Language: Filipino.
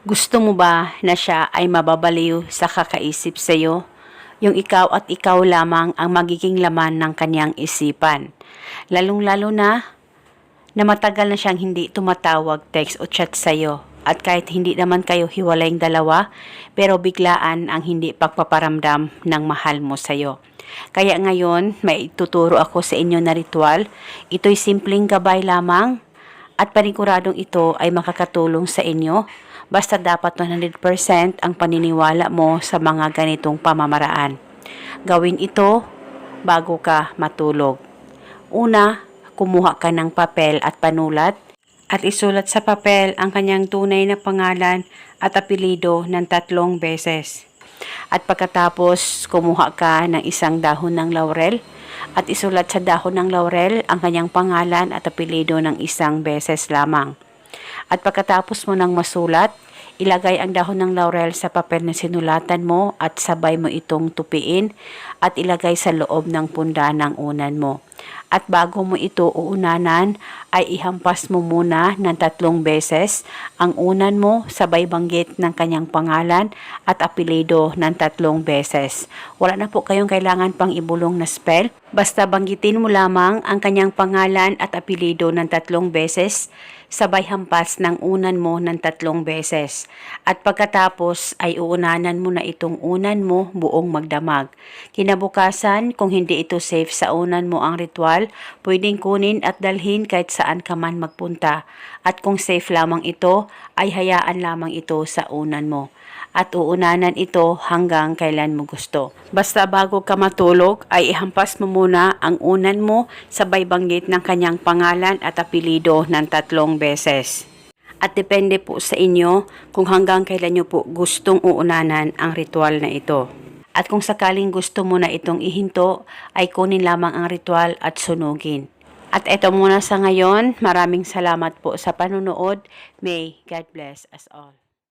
Gusto mo ba na siya ay mababaliw sa kakaisip sa iyo? Yung ikaw at ikaw lamang ang magiging laman ng kanyang isipan. Lalong-lalo na na matagal na siyang hindi tumatawag, text o chat sa iyo. At kahit hindi naman kayo hiwalayng dalawa, pero biglaan ang hindi pagpaparamdam ng mahal mo sa iyo. Kaya ngayon, may tuturo ako sa inyo na ritual. Ito'y simpleng gabay lamang at paniguradong ito ay makakatulong sa inyo. Basta dapat 100% ang paniniwala mo sa mga ganitong pamamaraan. Gawin ito bago ka matulog. Una, kumuha ka ng papel at panulat at isulat sa papel ang kanyang tunay na pangalan at apelido ng tatlong beses. At pagkatapos, kumuha ka ng isang dahon ng laurel at isulat sa dahon ng laurel ang kanyang pangalan at apelido ng isang beses lamang. At pagkatapos mo ng masulat, ilagay ang dahon ng laurel sa papel na sinulatan mo at sabay mo itong tupiin at ilagay sa loob ng punda ng unan mo. At bago mo ito uunanan, ay ihampas mo muna ng tatlong beses ang unan mo sabay banggit ng kanyang pangalan at apelido ng tatlong beses. Wala na po kayong kailangan pang ibulong na spell. Basta banggitin mo lamang ang kanyang pangalan at apelido ng tatlong beses sabay hampas ng unan mo ng tatlong beses. At pagkatapos ay uunanan mo na itong unan mo buong magdamag. Kinabukasan, kung hindi ito safe sa unan mo ang ritual, pwedeng kunin at dalhin kahit saan ka man magpunta. At kung safe lamang ito, ay hayaan lamang ito sa unan mo at uunanan ito hanggang kailan mo gusto. Basta bago ka matulog ay ihampas mo muna ang unan mo sabay banggit ng kanyang pangalan at apelido ng tatlong beses. At depende po sa inyo kung hanggang kailan nyo po gustong uunanan ang ritual na ito. At kung sakaling gusto mo na itong ihinto, ay kunin lamang ang ritual at sunugin. At eto muna sa ngayon, maraming salamat po sa panunood. May God bless us all.